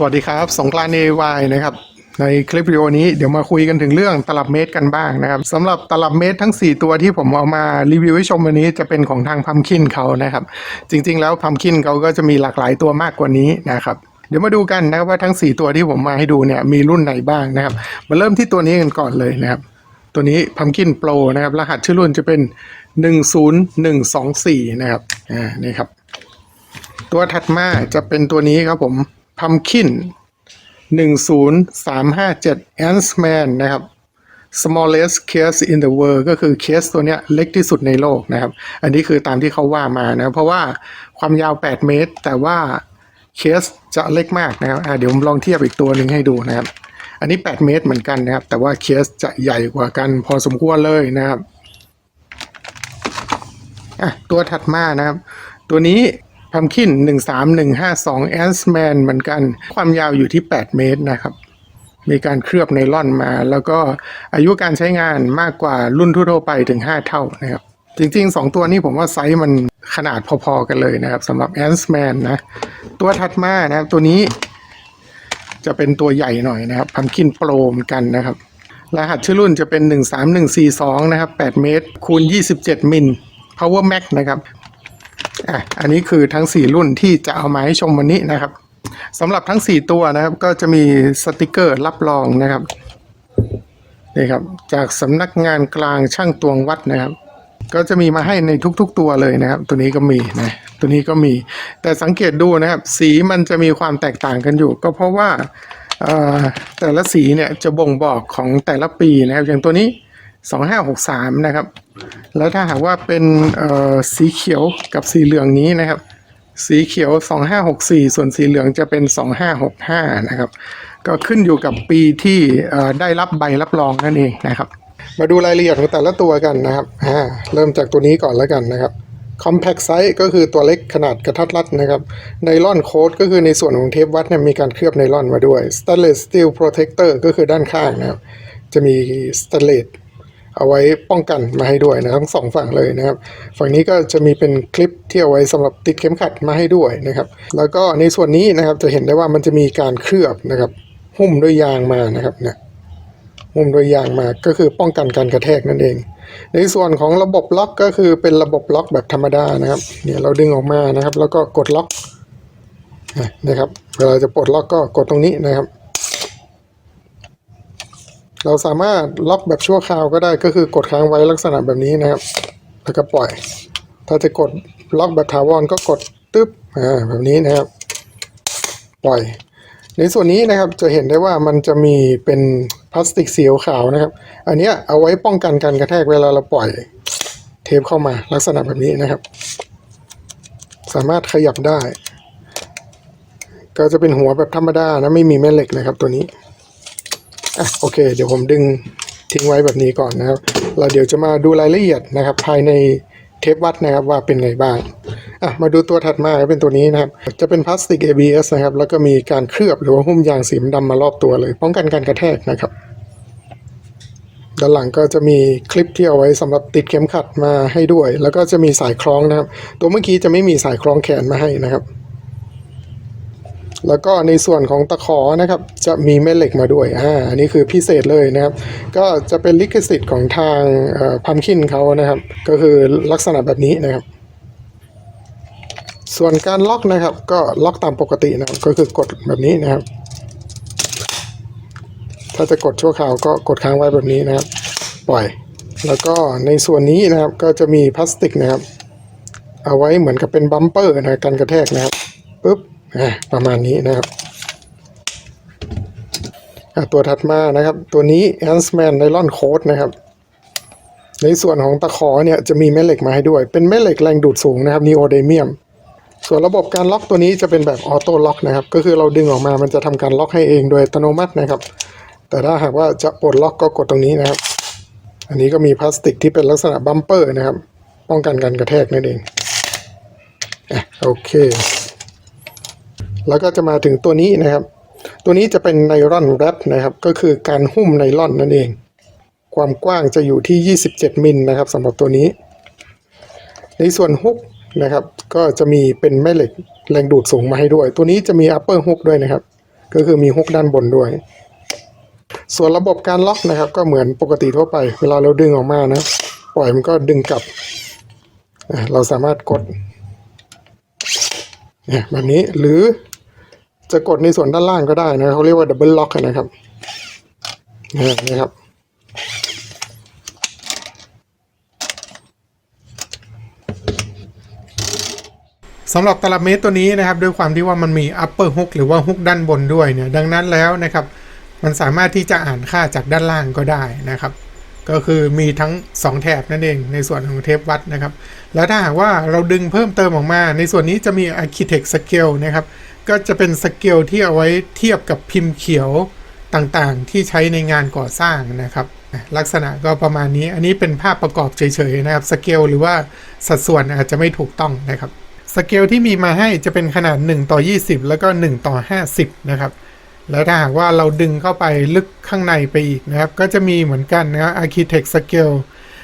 สวัสดีครับ สงกรานต์ AY นะครับ ในคลิปวิดีโอนี้เดี๋ยวมาคุยกันถึงเรื่องตลับเมตรกันบ้างนะครับสำหรับตลับเมตรทั้ง 4 ตัวที่ผมเอามารีวิวให้ชมวันนี้จะเป็นของทางพัมคินเขานะครับ จริงๆ แล้วพัมคินเขาก็จะมีหลากหลายตัวมากกว่านี้นะครับ เดี๋ยวมาดูกันนะครับว่าทั้ง 4 ตัวที่ผมมาให้ดูเนี่ยมีรุ่นไหนบ้างนะครับ มาเริ่มที่ตัวนี้กันก่อนเลยนะครับ ตัวนี้พัมคินโปรนะครับ รหัสชื่อรุ่นจะเป็น 10124 นะครับ อ่า นี่ครับ ตัวถัดมาจะเป็นตัวนี้ครับผม Pumpkin 10357 Ant-Man นะครับ smallest case in the world ก็คือเคสตัวเนี้ยเล็กที่สุดในโลกนะครับ อันนี้คือตามที่เขาว่ามานะ เพราะว่าความยาว 8 เมตร แต่ว่าเคสจะเล็กมากนะครับเดี๋ยวผมลองเทียบอีกตัวหนึ่งให้ดูนะครับ อันนี้ 8 เมตรเหมือนกันนะครับ แต่ว่าเคสจะใหญ่กว่ากันพอสมควรเลยนะครับ ตัวถัดมานะครับ ตัวนี้ พัมคิน 13152 a n t m a n เหมือนกัน ความยาวอยู่ที่ 8 เมตรนะครับ มีการเคลือบไนล่อนมา แล้วก็อายุการใช้งานมากกว่ารุ่นทั่วไปถึง 5 เท่านะครับ จริง ๆ 2 ตัวนี้ผมว่าไซส์มันขนาดพอๆกันเลยนะครับสำหรับ a n t m a n นะ ตัวถัดมานะครับ ตัวนี้จะเป็นตัวใหญ่หน่อยนะครับพัมคินโปรมกันนะครับ รหัสชื่อรุ่นจะเป็น 13142 นะครับ 8 เมตรคูณ 27 มิล Power Max นะครับ อะอันนี้คือทั้ง 4 รุ่นที่จะเอามาให้ชมวันนี้นะครับสำหรับทั้ง 4 ตัวนะครับ ก็จะมีสติกเกอร์รับรองนะครับนี่ครับ จากสำนักงานกลางช่างตวงวัดนะครับ ก็จะมีมาให้ในทุก ๆ ตัวเลยนะครับ ตัวนี้ก็มีนะตัวนี้ก็มี แต่สังเกตดูนะครับ สีมันจะมีความแตกต่างกันอยู่ ก็เพราะว่าแต่ละสีเนี่ยจะบ่งบอกของแต่ละปีนะครับ อย่างตัวนี้ 2563 นะครับ แล้วถ้าหากว่าเป็นสีเขียวกับสีเหลืองนี้นะครับ สีเขียว 2564 ส่วนสีเหลืองจะเป็น 2565 นะครับ ก็ขึ้นอยู่กับปีที่ได้รับใบรับรองนั่นเองนะครับ มาดูรายละเอียดของแต่ละตัวกันนะครับเริ่มจากตัวนี้ก่อนแล้วกันนะครับ compact size ก็คือตัวเล็กขนาดกระทัดรัดนะครับไนลอนโค้ดก็คือในส่วนของเทปวัดเนี่ยมีการเคลือบไนลอนมาด้วย stainless steel protector ก็คือด้านข้างนะครับจะมี stainless เอาไว้ป้องกันมาให้ด้วยนะทั้งสองฝั่งเลยนะครับ ฝั่งนี้ก็จะมีเป็นคลิปที่เอาไว้สำหรับติดเข็มขัดมาให้ด้วยนะครับ แล้วก็ในส่วนนี้นะครับจะเห็นได้ว่ามันจะมีการเคลือบนะครับ หุ้มด้วยยางมานะครับเนี่ยหุ้มโดวยยางมาก็คือป้องกันการกระแทกนั่นเอง ในส่วนของระบบล็อกก็คือเป็นระบบล็อกแบบธรรมดานะครับเนี่ยเราดึงออกมานะครับ แล้วก็กดล็อกนะครับเวลาจะปลดล็อกก็กดตรงนี้นะครับ เราสามารถล็อกแบบชั่วคราวก็ได้ก็คือกดค้างไว้ลักษณะแบบนี้นะครับ แล้วก็ปล่อย ถ้าจะกดล็อกแบบถาวรก็กดตึ๊บอ่าแบบนี้นะครับ ปล่อย ในส่วนนี้นะครับจะเห็นได้ว่ามันจะมีเป็นพลาสติกสีขาวนะครับ อันนี้เอาไว้ป้องกันการกระแทกเวลาเราปล่อยเทปเข้ามาลักษณะแบบนี้นะครับ สามารถขยับได้ ก็จะเป็นหัวแบบธรรมดานะไม่มีแม่เหล็กนะครับตัวนี้ อะโอเค เดี๋ยวผมดึงทิ้งไว้แบบนี้ก่อนนะครับ เราเดี๋ยวจะมาดูรายละเอียดนะครับ ภายในเทปวัดนะครับว่าเป็นไงบ้างอะมาดูตัวถัดมาเป็นตัวนี้นะครับ จะเป็นพลาสติก ABS นะครับ แล้วก็มีการเคลือบหรือว่าหุ้มยางสีดำมารอบตัวเลย ป้องกันการกระแทกนะครับ ด้านหลังก็จะมีคลิปที่เอาไว้สำหรับติดเข็มขัดมาให้ด้วย แล้วก็จะมีสายคล้องนะครับ ตัวเมื่อกี้จะไม่มีสายคล้องแขนมาให้นะครับ แล้วก็ในส่วนของตะขอนะครับ จะมีแม่เหล็กมาด้วยอ่าอันนี้คือพิเศษเลยนะครับ ก็จะเป็นลิขสิทธิ์ของทางพัมคินเขานะครับ ก็คือลักษณะแบบนี้นะครับ ส่วนการล็อกนะครับ ก็ล็อกตามปกตินะครับ ก็คือกดแบบนี้นะครับ ถ้าจะกดชั่วคราวก็กดค้างไว้แบบนี้นะครับ ปล่อย แล้วก็ในส่วนนี้นะครับก็จะมีพลาสติกนะครับ เอาไว้เหมือนกับเป็นบัมเปอร์นะกันกระแทกนะครับปุ๊บ ประมาณนี้นะครับตัวถัดมานะครับ ตัวนี้ a n t m a n Nylon Coat นะครับ ในส่วนของตะขอเนี่ยจะมีแม่เหล็กมาให้ด้วย เป็นแม่เหล็กแรงดูดสูงนะครับนีโอเดเมียมส่วนระบบการล็อกตัวนี้จะเป็นแบบออโต้ล็อกนะครับ ก็คือเราดึงออกมามันจะทำการล็อกให้เองโดยอัตโนมัตินะครับ แต่ถ้าหากว่าจะปลดล็อกก็กดตรงนี้นะครับ อันนี้ก็มีพลาสติกที่เป็นลักษณะบัมเปอร์นะครับ ป้องกันการกระแทกนั่นเองโอเค แล้วก็จะมาถึงตัวนี้นะครับ ตัวนี้จะเป็นไนลอนแรปนะครับ ก็คือการหุ้มไนลอนนั่นเอง ความกว้างจะอยู่ที่ 27 มิลนะครับสำหรับตัวนี้ ในส่วนฮุกนะครับ ก็จะมีเป็นแม่เหล็กแรงดูดสูงมาให้ด้วย ตัวนี้จะมี upper hook ด้วยนะครับ ก็คือมีฮุกด้านบนด้วย ส่วนระบบการล็อกนะครับ ก็เหมือนปกติทั่วไป เวลาเราดึงออกมานะ ปล่อยมันก็ดึงกลับ เราสามารถกดแบบนี้หรือ จะกดในส่วนด้านล่างก็ได้นะเขาเรียกว่าดับเบิลล็อกนะครับนี่นะครับ สำหรับตลับเมตรตัวนี้นะครับ ด้วยความที่ว่ามันมี upper hook หรือว่า hook ด้านบนด้วยเนี่ย ดังนั้นแล้วนะครับ มันสามารถที่จะอ่านค่าจากด้านล่างก็ได้นะครับ ก็คือมีทั้ง 2 แถบนั่นเอง ในส่วนของเทปวัดนะครับ แล้วถ้าหากว่าเราดึงเพิ่มเติมออกมา ในส่วนนี้จะมี architect scale นะครับ ก็จะเป็นสเกลที่เอาไว้เทียบกับพิมพ์เขียวต่างๆ ที่ใช้ในงานก่อสร้างนะครับ ลักษณะก็ประมาณนี้อันนี้เป็นภาพประกอบเฉยๆนะครับสเกลหรือว่าสัดส่วนอาจจะไม่ถูกต้องนะครับสเกลที่มีมาให้จะเป็นขนาด 1 ต่อ 20 แล้วก็ 1 ต่อ 50 นะครับ แล้วถ้าหากว่าเราดึงเข้าไปลึกข้างในไปอีกนะครับ ก็จะมีเหมือนกันนะครับ Architect Scale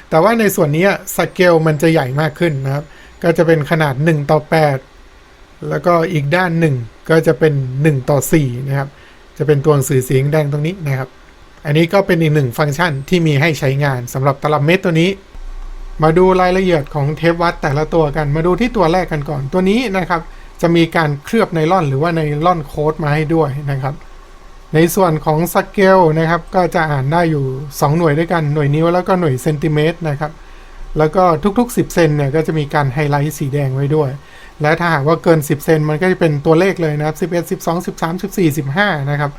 แต่ว่าในส่วนนี้สเกลมันจะใหญ่มากขึ้นนะครับ ก็จะเป็นขนาด 1 ต่อ 8 แล้วก็อีกด้านหนึ่ง ก็จะเป็น 1 ต่อ 4 นะครับ จะเป็นตัวหนังสือสีแดงตรงนี้นะครับ อันนี้ก็เป็นอีกหนึ่งฟังก์ชันที่มีให้ใช้งานสำหรับตลับเมตรตัวนี้ มาดูรายละเอียดของเทปวัดแต่ละตัวกัน มาดูที่ตัวแรกกันก่อน ตัวนี้นะครับ จะมีการเคลือบไนล่อนหรือว่าไนล่อนโค้ดมาให้ด้วยนะครับ ในส่วนของสเกลนะครับ ก็จะอ่านได้อยู่ 2 หน่วยด้วยกัน หน่วยนิ้วแล้วก็หน่วยเซนติเมตรนะครับ แล้วก็ทุกๆ 10 เซนเนี่ยก็จะมีการไฮไลท์สีแดงไว้ด้วย และถ้าหากว่าเกิน 10 เซนมันก็จะเป็นตัวเลขเลยนะครับ 11 12 13 14 15 นะครับ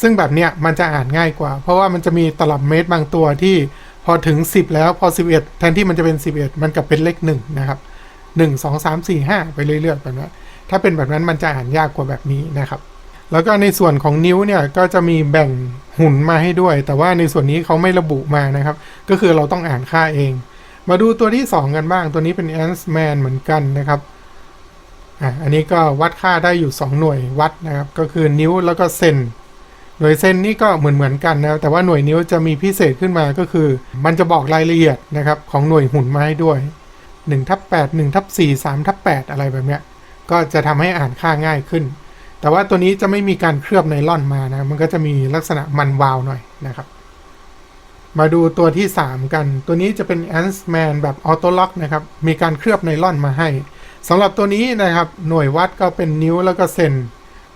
ซึ่งแบบเนี้ยมันจะอ่านง่ายกว่า เพราะว่ามันจะมีตลับเมตรบางตัวที่พอถึง 10 แล้วพอ 11 แทนที่มันจะเป็น 11 มันกลับเป็นเลข1นะครับ 1 2 3 4 5 ไปเรื่อยๆแบบนั้นถ้าเป็นแบบนั้นมันจะอ่านยากกว่าแบบนี้นะครับ แล้วก็ในส่วนของนิ้วเนี่ยก็จะมีแบ่งหุ่นมาให้ด้วย แต่ว่าในส่วนนี้เขาไม่ระบุมานะครับ ก็คือเราต้องอ่านค่าเอง มาดูตัวที่ 2 กันบ้าง ตัวนี้เป็น a n t Man เหมือนกันนะครับ อะอันนี้ก็วัดค่าได้อยู่ 2 หน่วยวัดนะครับ ก็คือนิ้วแล้วก็เซนหน่วยเซนนี่ก็เหมือนเหมือนกันนะแต่ว่าหน่วยนิ้วจะมีพิเศษขึ้นมาก็คือ มันจะบอกรายละเอียดนะครับของหน่วยหุ่นมาให้ด้วย1ทับ8 1ทับ4 3ทับ8อะไรแบบเนี้ยก็จะทำให้อ่านค่าง่ายขึ้น แต่ว่าตัวนี้จะไม่มีการเคลือบไนล่อนมานะมันก็จะมีลักษณะมันวาวหน่อยนะครับ มาดูตัวที่ 3 กัน ตัวนี้จะเป็น Ants Man แบบออโต้ล็อกนะครับมีการเคลือบไนล่อนมาให้ สำหรับตัวนี้นะครับหน่วยวัดก็เป็นนิ้วแล้วก็เซน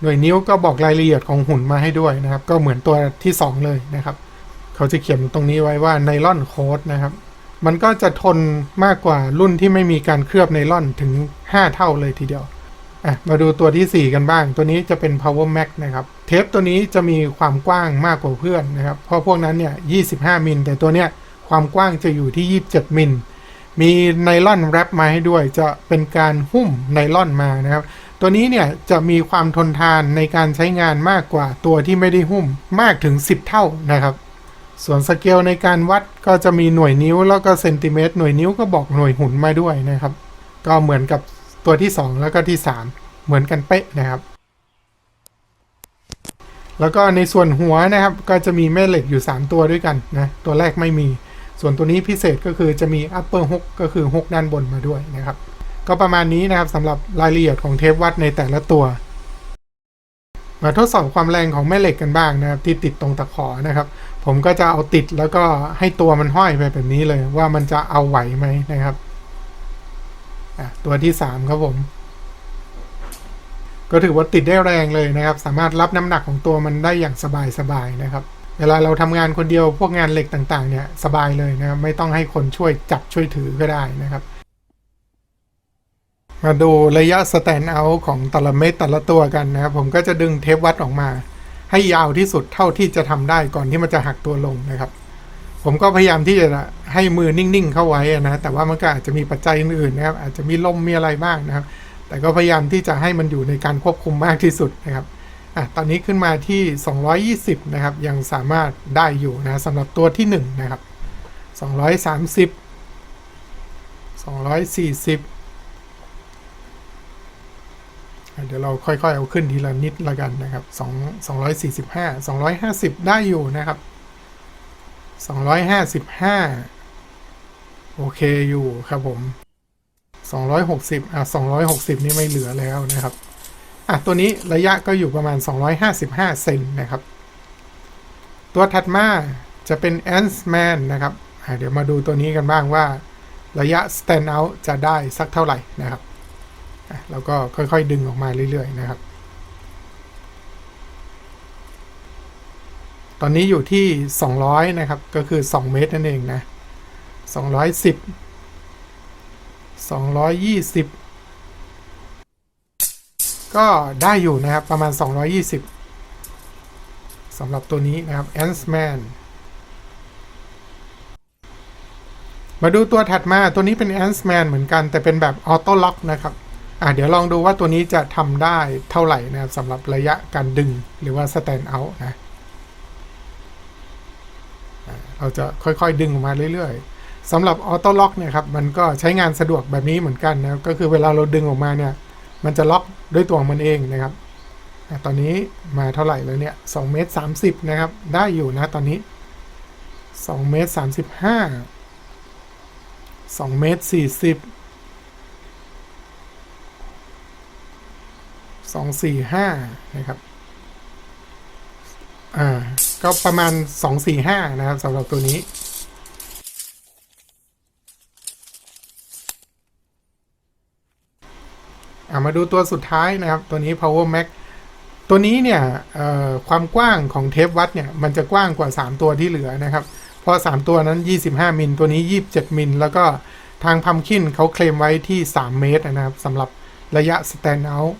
หน่วยนิ้วก็บอกรายละเอียดของหุ่นมาให้ด้วยนะครับ ก็เหมือนตัวที่ 2 เลยนะครับ เขาจะเขียนตรงนี้ไว้ว่าไนล่อนโค้ดนะครับ มันก็จะทนมากกว่ารุ่นที่ไม่มีการเคลือบไนล่อนถึง 5 เท่าเลยทีเดียวอะมาดูตัวที่ 4 กันบ้าง ตัวนี้จะเป็น power max นะครับ เทปตัวนี้จะมีความกว้างมากกว่าเพื่อนนะครับ เพราะพวกนั้นเนี่ย 25 มิลแต่ตัวเนี้ยความกว้างจะอยู่ที่ 27 มิล มีไนล่อนแรปมาให้ด้วย จะเป็นการหุ้มไนล่อนมานะครับ ตัวนี้เนี่ยจะมีความทนทานในการใช้งานมากกว่าตัวที่ไม่ได้หุ้มมากถึง 10 เท่านะครับ ส่วนสเกลในการวัดก็จะมีหน่วยนิ้วแล้วก็เซนติเมตรหน่วยนิ้วก็บอกหน่วยหุ่นมาด้วยนะครับ ก็เหมือนกับตัวที่ 2 แล้วก็ที่ 3 เหมือนกันเป๊ะนะครับ แล้วก็ในส่วนหัวนะครับก็จะมีแม่เหล็กอยู่ 3 ตัวด้วยกันนะตัวแรกไม่มี ส่วนตัวนี้พิเศษก็คือจะมี upper hook ก็คือ hook ด้านบนมาด้วยนะครับ ก็ประมาณนี้นะครับสำหรับรายละเอียดของเทปวัดในแต่ละตัว มาทดสอบความแรงของแม่เหล็กกันบ้างนะครับ ที่ติดตรงตะขอนะครับ ผมก็จะเอาติดแล้วก็ให้ตัวมันห้อยไปแบบนี้เลยว่ามันจะเอาไหวไหมนะครับตัวที่สามครับผม ก็ถือว่าติดได้แรงเลยนะครับ สามารถรับน้ำหนักของตัวมันได้อย่างสบายๆนะครับ เวลาเราทำงานคนเดียวพวกงานเหล็กต่างๆ เนี่ยสบายเลยนะครับไม่ต้องให้คนช่วยจับช่วยถือก็ได้นะครับ มาดูระยะสแตนเอาท์ของแต่ละเม็ดแต่ละตัวกันนะครับ ผมก็จะดึงเทปวัดออกมา ให้ยาวที่สุดเท่าที่จะทำได้ก่อนที่มันจะหักตัวลงนะครับ ผมก็พยายามที่จะให้มือนิ่งๆเข้าไว้นะแต่ว่ามันก็อาจจะมีปัจจัยอื่นๆนะครับ อาจจะมีลมมีอะไรบ้างนะครับ แต่ก็พยายามที่จะให้มันอยู่ในการควบคุมมากที่สุดนะครับ อะตอนนี้ขึ้นมาที่ 220 นะครับ ยังสามารถได้อยู่นะสำหรับตัวที่ 1 นะครับ 230 240อะเดี๋ยวเราค่อยๆ เอาขึ้นทีละนิดละกันนะครับสองสองร้อยสี่สิบห้าสองร้อยห้าสิบได้อยู่นะครับสองร้อยห้าสิบห้าโอเคอยู่ครับผมสองร้อยหกสิบอะสองร้อยหกสิบนี่ไม่เหลือแล้วนะครับ อะตัวนี้ระยะก็อยู่ประมาณ 255 เซนนะครับ ตัวถัดมาจะเป็น Ants Man นะครับอะเดี๋ยวมาดูตัวนี้กันบ้างว่าระยะ stand out จะได้สักเท่าไหร่นะครับอะแล้วก็ค่อยๆดึงออกมาเรื่อยๆนะครับ ตอนนี้อยู่ที่ 200 นะครับ ก็คือ 2 เมตรนั่นเองนะ 210 220 ก็ได้อยู่นะครับประมาณ 220สำหรับตัวนี้นะครับ Ants Man มาดูตัวถัดมาตัวนี้เป็น Ants Man เหมือนกัน แต่เป็นแบบออโต้ล็อกนะครับอะเดี๋ยวลองดูว่าตัวนี้จะทำได้เท่าไหร่นะครับสำหรับระยะการดึงหรือว่า stand out นะเราจะค่อยๆดึงออกมาเรื่อยๆสำหรับออโต้ล็อกเนี่ยครับมันก็ใช้งานสะดวกแบบนี้เหมือนกันนะก็คือเวลาเราดึงออกมาเนี่ย มันจะล็อกด้วยตัวของมันเองนะครับ ตอนนี้มาเท่าไหร่แล้วเนี่ย2เมตร30นะครับ ได้อยู่นะตอนนี้2เมตร35 2เมตร40 245นะครับ อ่า ก็ประมาณ245นะครับสำหรับตัวนี้ อ่า มาดูตัวสุดท้ายนะครับ ตัวนี้ power max ตัวนี้เนี่ยความกว้างของเทปวัดเนี่ยมันจะกว้างกว่า 3 ตัวที่เหลือนะครับ เพราะ 3 ตัวนั้น 25 มิล ตัวนี้ 27 มิล แล้วก็ทางพัมคินเขาเคลมไว้ที่ 3 เมตรนะครับสำหรับระยะ stand out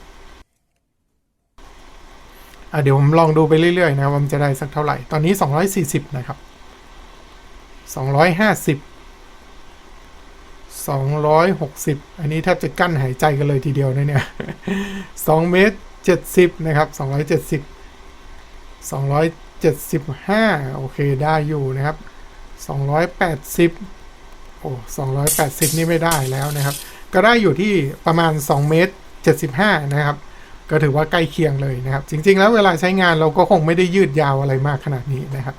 อะเดี๋ยวผมลองดูไปเรื่อยๆ นะครับว่ามันจะได้สักเท่าไหร่ ตอนนี้ 240 นะครับ 250 260 อันนี้แทบจะกั้นหายใจกันเลยทีเดียวนะเนี่ย2เมตร70 นะครับ 270 275 โอเคได้อยู่นะครับ 280 โอ้ 280 นี่ไม่ได้แล้วนะครับ ก็ได้อยู่ที่ประมาณ 2 เมตร 75 นะครับ ก็ถือว่าใกล้เคียงเลยนะครับ จริง ๆ แล้วเวลาใช้งานเราก็คงไม่ได้ยืดยาวอะไรมากขนาดนี้นะครับ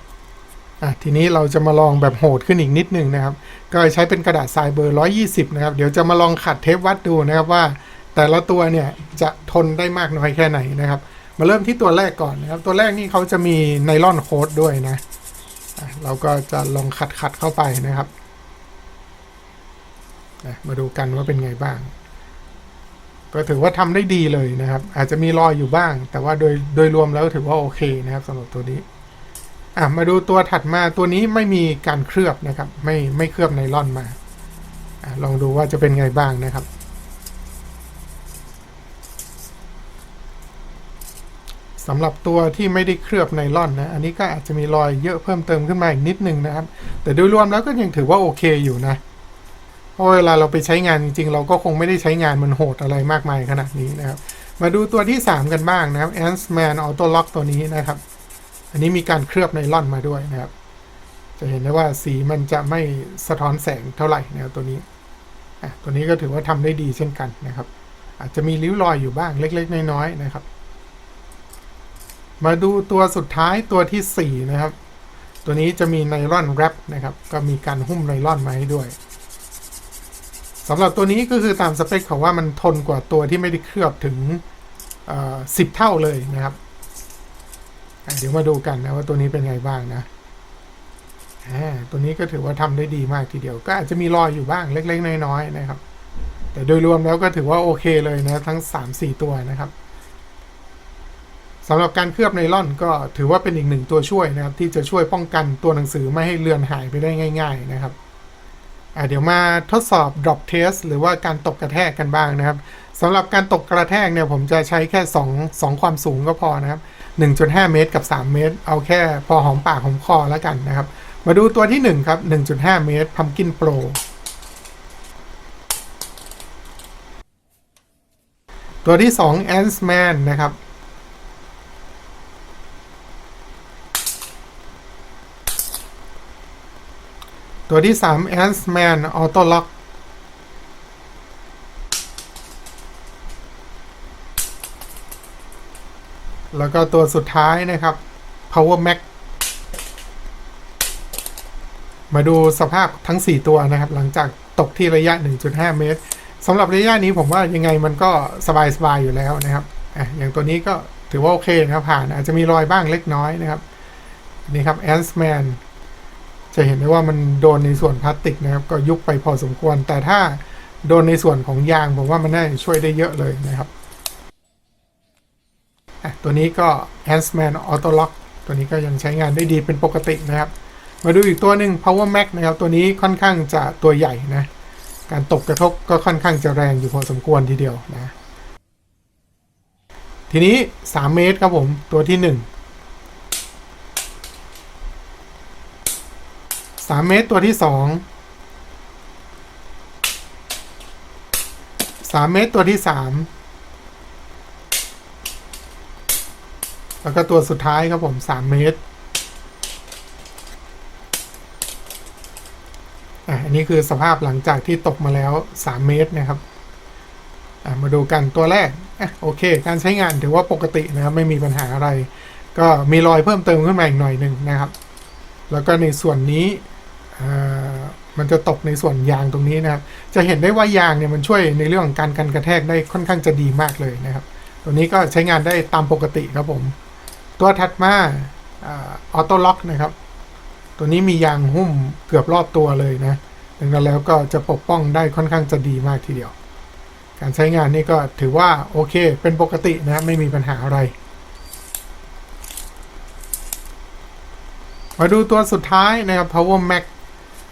อะทีนี้เราจะมาลองแบบโหดขึ้นอีกนิดนึงนะครับก็ใช้เป็นกระดาษทรายเบอร์ 120 นะครับ เดี๋ยวจะมาลองขัดเทปวัดดูนะครับว่า แต่ละตัวเนี่ยจะทนได้มากน้อยแค่ไหนนะครับ มาเริ่มที่ตัวแรกก่อนนะครับ ตัวแรกนี่เขาจะมีไนลอนโค้ดด้วยนะเราก็จะลองขัดขัดเข้าไปนะครับมาดูกันว่าเป็นไงบ้าง ก็ถือว่าทำได้ดีเลยนะครับ อาจจะมีรอยอยู่บ้าง แต่ว่าโดยโดยรวมแล้วถือว่าโอเคนะครับสำหรับตัวนี้ อะมาดูตัวถัดมาตัวนี้ไม่มีการเคลือบนะครับ ไม่ไม่เคลือบไนล่อนมาอะลองดูว่าจะเป็นไงบ้างนะครับ สำหรับตัวที่ไม่ได้เคลือบไนล่อนนะ อันนี้ก็อาจจะมีรอยเยอะเพิ่มเติมขึ้นมาอีกนิดนึงนะครับ แต่โดยรวมแล้วก็ยังถือว่าโอเคอยู่นะ เพราะเวลาเราไปใช้งานจริงๆ เราก็คงไม่ได้ใช้งานมันโหดอะไรมากมายขนาดนี้นะครับ มาดูตัวที่ 3 กันบ้างนะครับ Ants Man Auto Lock ตัวนี้นะครับ อันนี้มีการเคลือบไนล่อนมาด้วยนะครับ จะเห็นได้ว่าสีมันจะไม่สะท้อนแสงเท่าไหร่นะครับตัวนี้ตัวนี้ก็ถือว่าทำได้ดีเช่นกันนะครับ อาจจะมีริ้วรอยอยู่บ้างเล็ก ๆ น้อยๆนะครับ มาดูตัวสุดท้ายตัวทีสี่ 4 นะครับ ตัวนี้จะมีไนล่อนแรปนะครับ ก็มีการหุ้มไนล่อนมาให้ด้วยสำหรับตัวนี้ก็คือตามสเปคเขาว่ามันทนกว่าตัวที่ไม่ได้เคลือบถึงสิบเท่าเลยนะครับ เดี๋ยวมาดูกันนะว่าตัวนี้เป็นไงบ้างนะตัวนี้ก็ถือว่าทำได้ดีมากทีเดียว ก็อาจจะมีรอยอยู่บ้างเล็ก ๆ น้อยๆนะครับ แต่โดยรวมแล้วก็ถือว่าโอเคเลยนะทั้ง 3-4 ตัวนะครับสำหรับการเคลือบไนล่อนก็ถือว่าเป็นอีกหนึ่งตัวช่วยนะครับ ที่จะช่วยป้องกันตัวหนังสือไม่ให้เลือนหายไปได้ง่าย ๆ นะครับ เดี๋ยวมาทดสอบ drop test หรือว่าการตกกระแทกกันบ้างนะครับสำหรับการตกกระแทกเนี่ยผมจะใช้แค่ 2 2 ความสูงก็พอนะครับ 1.5 เมตรกับ 3 เมตร เอาแค่พอหอมปากหอมคอแล้วกันนะครับ มาดูตัวที่ 1 ครับ 1.5 เมตร Pumpkin Pro ตัวที่ 2 Ants Man นะครับ ตัวที่ 3 Ant Man Auto Lock แล้วก็ตัวสุดท้ายนะครับ Power Max มาดูสภาพทั้ง 4 ตัวนะครับ หลังจากตกที่ระยะ 1.5 เมตรสำหรับระยะนี้ผมว่ายังไงมันก็สบายๆอยู่แล้วนะครับอะอย่างตัวนี้ก็ถือว่าโอเคนะครับผ่านอาจจะมีรอยบ้างเล็กน้อยนะครับ นี่ครับแอนส์แมน จะเห็นได้ว่ามันโดนในส่วนพลาสติกนะครับ ก็ยุบไปพอสมควร แต่ถ้าโดนในส่วนของยางผมว่ามันน่าจะช่วยได้เยอะเลยนะครับ ตัวนี้ก็ Handsman Auto Lock ตัวนี้ก็ยังใช้งานได้ดีเป็นปกตินะครับ มาดูอีกตัวหนึ่ง Power Mac นะครับ ตัวนี้ค่อนข้างจะตัวใหญ่นะ การตกกระทบก็ค่อนข้างจะแรงอยู่พอสมควรทีเดียวนะ ทีนี้ 3 เมตรครับผม ตัวที่ 1 3เมตรตัวที่2 3เมตรตัวที่3แล้วก็ตัวสุดท้ายครับผม3เมตรอะอันนี้คือสภาพหลังจากที่ตกมาแล้ว3เมตรนะครับอะมาดูกันตัวแรกอะโอเค การใช้งานถือว่าปกตินะครับไม่มีปัญหาอะไร ก็มีรอยเพิ่มเติมขึ้นมาอีกหน่อยหนึ่งนะครับ แล้วก็ในส่วนนี้ มันจะตกในส่วนยางตรงนี้นะครับ จะเห็นได้ว่ายางเนี่ยมันช่วยในเรื่องของการกันกระแทกได้ค่อนข้างจะดีมากเลยนะครับ ตัวนี้ก็ใช้งานได้ตามปกติครับผม ตัวถัดมาออโต้ล็อกนะครับ ตัวนี้มียางหุ้มเกือบรอบตัวเลยนะดังนั้นแล้วก็จะปกป้องได้ค่อนข้างจะดีมากทีเดียว การใช้งานนี่ก็ถือว่าโอเค เป็นปกตินะครับไม่มีปัญหาอะไร มาดูตัวสุดท้ายนะครับ Power Max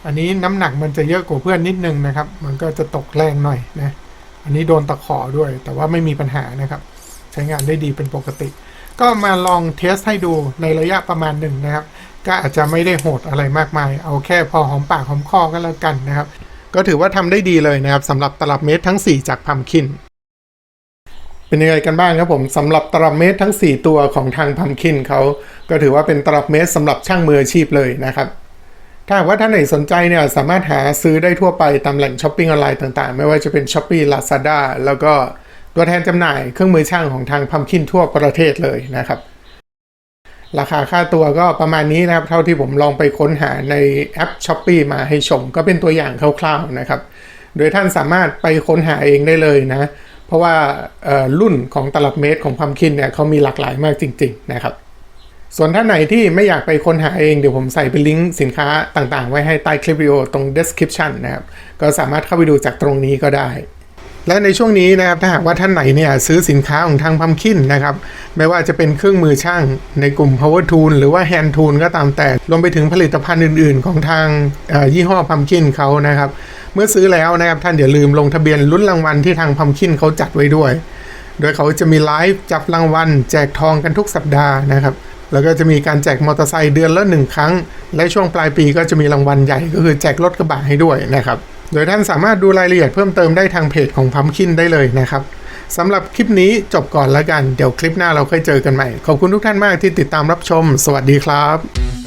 อันนี้น้ำหนักมันจะเยอะกว่าเพื่อนนิดนึงนะครับ มันก็จะตกแรงหน่อยนะ อันนี้โดนตะขอด้วย แต่ว่าไม่มีปัญหานะครับ ใช้งานได้ดีเป็นปกติ ก็มาลองเทสให้ดูในระยะประมาณหนึ่งนะครับ ก็อาจจะไม่ได้โหดอะไรมากมาย เอาแค่พอหอมปากหอมคอก็แล้วกันนะครับ ก็ถือว่าทำได้ดีเลยนะครับสำหรับตลับเมตรทั้ง 4 จากพัมคินเป็นยังไงกันบ้างครับผมสำหรับตลับเมตรทั้ง 4 ตัวของทางพัมคินเขาก็ถือว่าเป็นตลับเมตรสำหรับช่างมืออาชีพเลยนะครับ ถ้าว่าท่านไหนสนใจเนี่ยสามารถหาซื้อได้ทั่วไปตามแหล่งช้อปปิ้งออนไลน์ต่างๆ ไม่ว่าจะเป็น s h อ p e e Lazada แล้วก็ตัวแทนจำหน่ายเครื่องมือช่างของทางพัมคินทั่วประเทศเลยนะครับ ราคาค่าตัวก็ประมาณนี้นะครับ เท่าที่ผมลองไปค้นหาในแอป s h อ p e e มาให้ชม ก็เป็นตัวอย่างคร่าวๆนะครับ โดยท่านสามารถไปค้นหาเองได้เลยนะ เพราะว่ารุ่นของตลับเมตรของพัมคินเนี่ยเขามีหลากหลายมากจริง ๆ นะครับ ส่วนท่านไหนที่ไม่อยากไปค้นหาเอง เดี๋ยวผมใส่เป็นลิงก์สินค้าต่างๆ ไว้ให้ใต้คลิปวิดีโอตรง description นะครับ ก็สามารถเข้าไปดูจากตรงนี้ก็ได้ และในช่วงนี้นะครับถ้าหากว่าท่านไหนเนี่ยซื้อสินค้าของทางพัมคินนะครับ ไม่ว่าจะเป็นเครื่องมือช่างในกลุ่ม power tool หรือว่า hand tool ก็ตามแต่รวมไปถึงผลิตภัณฑ์อื่น ๆ ของทางยี่ห้อพัมคินเขานะครับ เมื่อซื้อแล้วนะครับท่านอย่าลืมลงทะเบียนลุ้นรางวัลที่ทางพัมคินเขาจัดไว้ด้วย โดยเขาจะมีไลฟ์จับรางวัลแจกทองกันทุกสัปดาห์นะครับ แล้วก็จะมีการแจกมอเตอร์ไซค์เดือนละหนึ่งครั้ง และช่วงปลายปีก็จะมีรางวัลใหญ่ก็คือแจกรถกระบะให้ด้วยนะครับ โดยท่านสามารถดูรายละเอียดเพิ่มเติมได้ทางเพจของพัมคินได้เลยนะครับสำหรับคลิปนี้จบก่อนแล้วกัน เดี๋ยวคลิปหน้าเราค่อยเจอกันใหม่ ขอบคุณทุกท่านมากที่ติดตามรับชม สวัสดีครับ